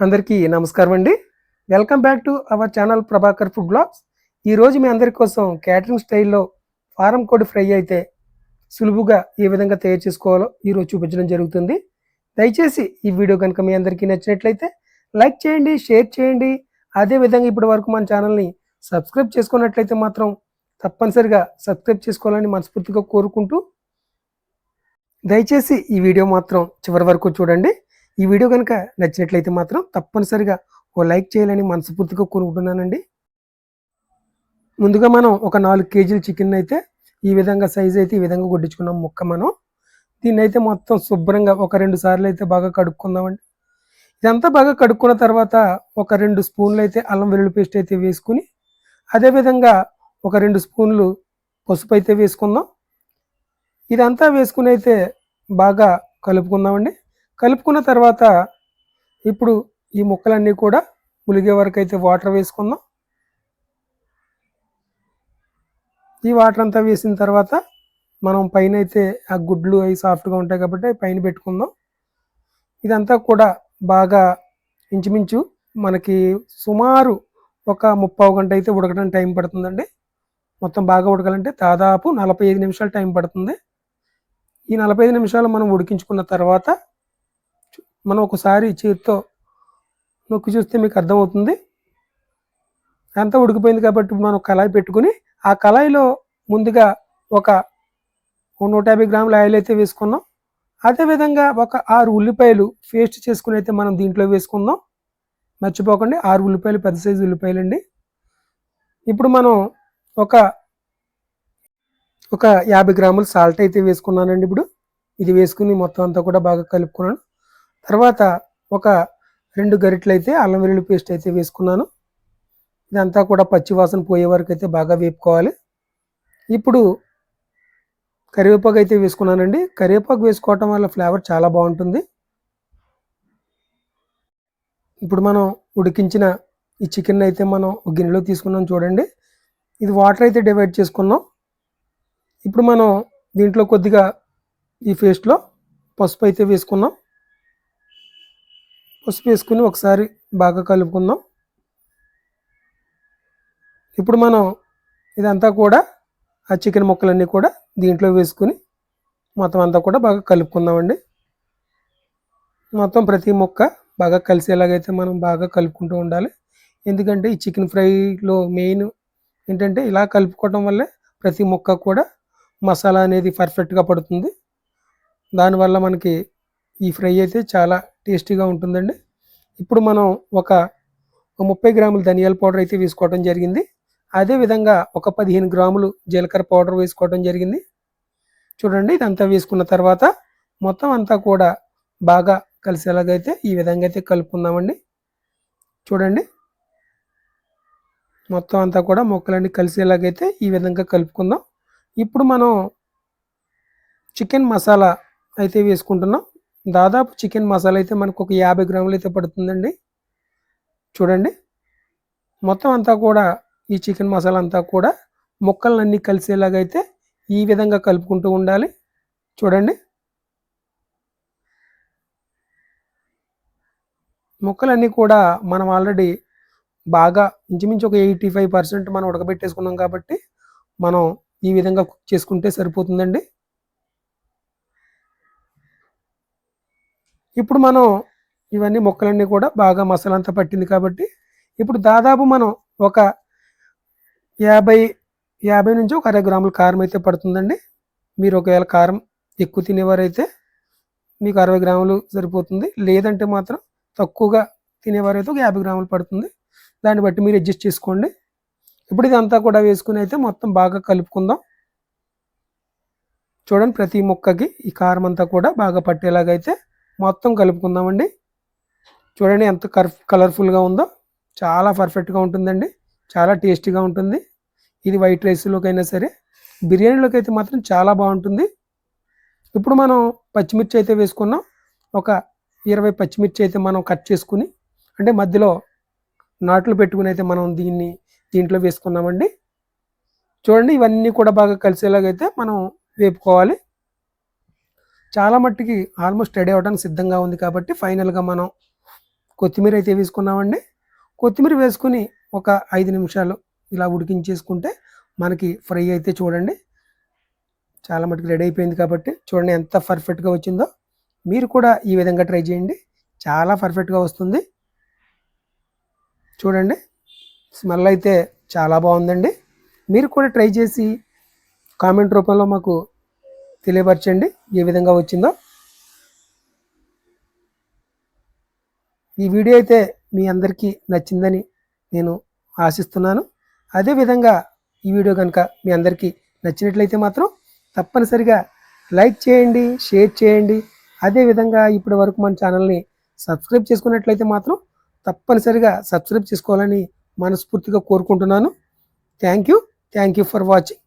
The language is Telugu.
అందరికీ నమస్కారం అండి. Welcome back to our channel Prabhakar food blogs. ఈరోజు మీ అందరి కోసం క్యాటరింగ్ స్టైల్లో ఫారం కోడి ఫ్రై అయితే సులువుగా ఏ విధంగా తయారు చేసుకోవాలో ఈరోజు చూపించడం జరుగుతుంది. దయచేసి ఈ వీడియో కనుక మీ అందరికీ నచ్చినట్లయితే లైక్ చేయండి షేర్ చేయండి. అదేవిధంగా ఇప్పటి వరకు మన ఛానల్ని సబ్స్క్రైబ్ చేసుకున్నట్లయితే మాత్రం తప్పనిసరిగా సబ్స్క్రైబ్ చేసుకోవాలని మనస్ఫూర్తిగా కోరుకుంటూ దయచేసి ఈ వీడియో మాత్రం చివరి వరకు చూడండి. ఈ వీడియో కనుక నచ్చినట్లయితే మాత్రం తప్పనిసరిగా ఓ లైక్ చేయాలని మనస్ఫూర్తిగా కోరుకుంటున్నానండి. ముందుగా మనం ఒక నాలుగు కేజీల చికెన్ అయితే ఈ విధంగా సైజ్ అయితే ఈ విధంగా కొట్టించుకున్నాం ముక్క మనం. దీన్ని అయితే మొత్తం శుభ్రంగా ఒక రెండు సార్లు అయితే బాగా కడుక్కుందామండి. ఇదంతా బాగా కడుక్కున్న తర్వాత ఒక రెండు స్పూన్లు అయితే అల్లం వెల్లుల్లి పేస్ట్ అయితే వేసుకుని అదేవిధంగా ఒక రెండు స్పూన్లు పసుపు అయితే వేసుకుందాం. ఇదంతా వేసుకుని అయితే బాగా కలుపుకుందామండి. కలుపుకున్న తర్వాత ఇప్పుడు ఈ ముక్కలన్నీ కూడా ములిగే వరకు అయితే వాటర్ వేసుకుందాం. ఈ వాటర్ అంతా వేసిన తర్వాత మనం పైన అయితే ఆ గుడ్లు అవి సాఫ్ట్గా ఉంటాయి కాబట్టి పైన పెట్టుకుందాం. ఇదంతా కూడా బాగా ఇంచుమించు మనకి సుమారు ఒక ముప్పావు గంట అయితే ఉడకడానికి టైం పడుతుందండి. మొత్తం బాగా ఉడకాలంటే దాదాపు నలభై ఐదు నిమిషాలు టైం పడుతుంది. ఈ నలభై ఐదు నిమిషాలు మనం ఉడికించుకున్న తర్వాత మనం ఒకసారి చేతితో నొక్కి చూస్తే మీకు అర్థమవుతుంది. అంతా ఉడికిపోయింది కాబట్టి మనం కళాయి పెట్టుకుని ఆ కళాయిలో ముందుగా ఒక నూట యాభై గ్రాముల ఆయిల్ అయితే వేసుకున్నాం. అదేవిధంగా ఒక ఆరు ఉల్లిపాయలు పేస్ట్ చేసుకుని అయితే మనం దీంట్లో వేసుకుందాం. మర్చిపోకండి ఆరు ఉల్లిపాయలు పెద్ద సైజు ఉల్లిపాయలు అండి ఇప్పుడు మనం ఒక ఒక యాభై గ్రాముల సాల్ట్ అయితే వేసుకున్నానండి ఇప్పుడు. ఇది వేసుకుని మొత్తం అంతా కూడా బాగా కలుపుకున్నాను. తర్వాత ఒక రెండు గరిటలు అయితే అల్లం వెల్లుల్లి పేస్ట్ అయితే వేసుకున్నాను. ఇదంతా కూడా పచ్చివాసన పోయే వరకు అయితే బాగా వేపుకోవాలి. ఇప్పుడు కరివేపాకు అయితే వేసుకున్నానండి. కరివేపాకు వేసుకోవటం వల్ల ఫ్లేవర్ చాలా బాగుంటుంది. ఇప్పుడు మనం ఉడికించిన ఈ చికెన్ అయితే మనం ఒక గిన్నెలో తీసుకున్నాం చూడండి. ఇది వాటర్ అయితే డివైడ్ చేసుకున్నాం. ఇప్పుడు మనం దీంట్లో కొద్దిగా ఈ పేస్ట్లో పసుపు అయితే వేసుకున్నాం. పసుపు వేసుకుని ఒకసారి బాగా కలుపుకుందాం. ఇప్పుడు మనం ఇదంతా కూడా ఆ చికెన్ ముక్కలన్నీ కూడా దీంట్లో వేసుకుని మొత్తం అంతా కూడా బాగా కలుపుకుందామండి. మొత్తం ప్రతి ముక్క బాగా కలిసేలాగైతే మనం బాగా కలుపుకుంటూ ఉండాలి. ఎందుకంటే ఈ చికెన్ ఫ్రైలో మెయిన్ ఏంటంటే ఇలా కలుపుకోవడం వల్లే ప్రతి ముక్క కూడా మసాలా అనేది పర్ఫెక్ట్గా పడుతుంది. దానివల్ల మనకి ఈ ఫ్రై అయితే చాలా టేస్టీగా ఉంటుందండి. ఇప్పుడు మనం ఒక ముప్పై గ్రాములు ధనియాల పౌడర్ అయితే వేసుకోవడం జరిగింది. అదేవిధంగా ఒక పదిహేను గ్రాములు జీలకర్ర పౌడర్ వేసుకోవడం జరిగింది. చూడండి ఇదంతా వేసుకున్న తర్వాత మొత్తం అంతా కూడా బాగా కలిసేలాగైతే ఈ విధంగా అయితే కలుపుకుందామండి. చూడండి మొత్తం అంతా కూడా మొక్కలన్నీ కలిసేలాగైతే ఈ విధంగా కలుపుకుందాం. ఇప్పుడు మనం చికెన్ మసాలా అయితే వేసుకుంటున్నాం. దాదాపు చికెన్ మసాలా అయితే మనకు ఒక యాభై గ్రాములు అయితే పడుతుందండి. చూడండి. మొత్తం అంతా కూడా ఈ చికెన్ మసాలా అంతా కూడా ముక్కలన్నీ కలిసేలాగైతే ఈ విధంగా కలుపుకుంటూ ఉండాలి. చూడండి. ముక్కలన్నీ కూడా మనం ఆల్రెడీ బాగా ఇంచుమించు ఒక ఎయిటీ ఫైవ్ పర్సెంట్ మనం ఉడకబెట్టేసుకున్నాం కాబట్టి మనం ఈ విధంగా కుక్ చేసుకుంటే సరిపోతుందండి. ఇప్పుడు మనం ఇవన్నీ మొక్కలన్నీ కూడా బాగా మసాలంతా పట్టింది కాబట్టి ఇప్పుడు దాదాపు మనం ఒక యాభై యాభై నుంచి ఒక అరవై గ్రాముల కారం అయితే పడుతుందండి. మీరు ఒకవేళ కారం ఎక్కువ తినేవారైతే మీకు అరవై గ్రాములు సరిపోతుంది. లేదంటే మాత్రం తక్కువగా తినేవారైతే ఒక యాభై గ్రాములు పడుతుంది. దాన్ని బట్టి మీరు అడ్జస్ట్ చేసుకోండి. ఇప్పుడు ఇదంతా కూడా వేసుకుని అయితే మొత్తం బాగా కలుపుకుందాం. చూడండి ప్రతి ముక్కకి ఈ కారం అంతా కూడా బాగా పట్టేలాగైతే మొత్తం కలుపుకుందామండి. చూడండి ఎంత కర్ కలర్ఫుల్గా ఉందో. చాలా పర్ఫెక్ట్గా ఉంటుందండి. చాలా టేస్టీగా ఉంటుంది. ఇది వైట్ రైస్లోకి అయినా సరే. బిర్యానీలోకి అయితే మాత్రం చాలా బాగుంటుంది. ఇప్పుడు మనం పచ్చిమిర్చి అయితే వేసుకున్నాం. ఒక ఇరవై పచ్చిమిర్చి అయితే మనం కట్ చేసుకుని అంటే మధ్యలో నాట్లు పెట్టుకుని అయితే మనం దీన్ని దీంట్లో వేసుకున్నామండి. చూడండి ఇవన్నీ కూడా బాగా కలిసేలాగైతే మనం వేపుకోవాలి. చాలా మట్టికి ఆల్మోస్ట్ రెడీ అవ్వడానికి సిద్ధంగా ఉంది కాబట్టి ఫైనల్గా మనం కొత్తిమీర అయితే వేసుకున్నామండి. కొత్తిమీర వేసుకుని ఒక ఐదు నిమిషాలు ఇలా ఉడికించేసుకుంటే మనకి ఫ్రై అయితే చూడండి. చాలా మటుకు రెడీ అయిపోయింది కాబట్టి చూడండి ఎంత పర్ఫెక్ట్గా వచ్చిందో. మీరు కూడా ఈ విధంగా ట్రై చేయండి. చాలా పర్ఫెక్ట్గా వస్తుంది. చూడండి స్మెల్ అయితే చాలా బాగుందండి. మీరు కూడా ట్రై చేసి కామెంట్ రూపంలో మాకు తెలియపరచండి. ఏ విధంగా వచ్చిందో. ఈ వీడియో అయితే మీ అందరికీ నచ్చిందని నేను ఆశిస్తున్నాను. అదేవిధంగా ఈ వీడియో కనుక మీ అందరికీ నచ్చినట్లయితే మాత్రం తప్పనిసరిగా లైక్ చేయండి షేర్ చేయండి. అదేవిధంగా ఇప్పటి వరకు మన ఛానల్ని సబ్స్క్రైబ్ చేసుకున్నట్లయితే మాత్రం తప్పనిసరిగా సబ్స్క్రైబ్ చేసుకోవాలని మనస్ఫూర్తిగా కోరుకుంటున్నాను. Thank you. Thank you for watching.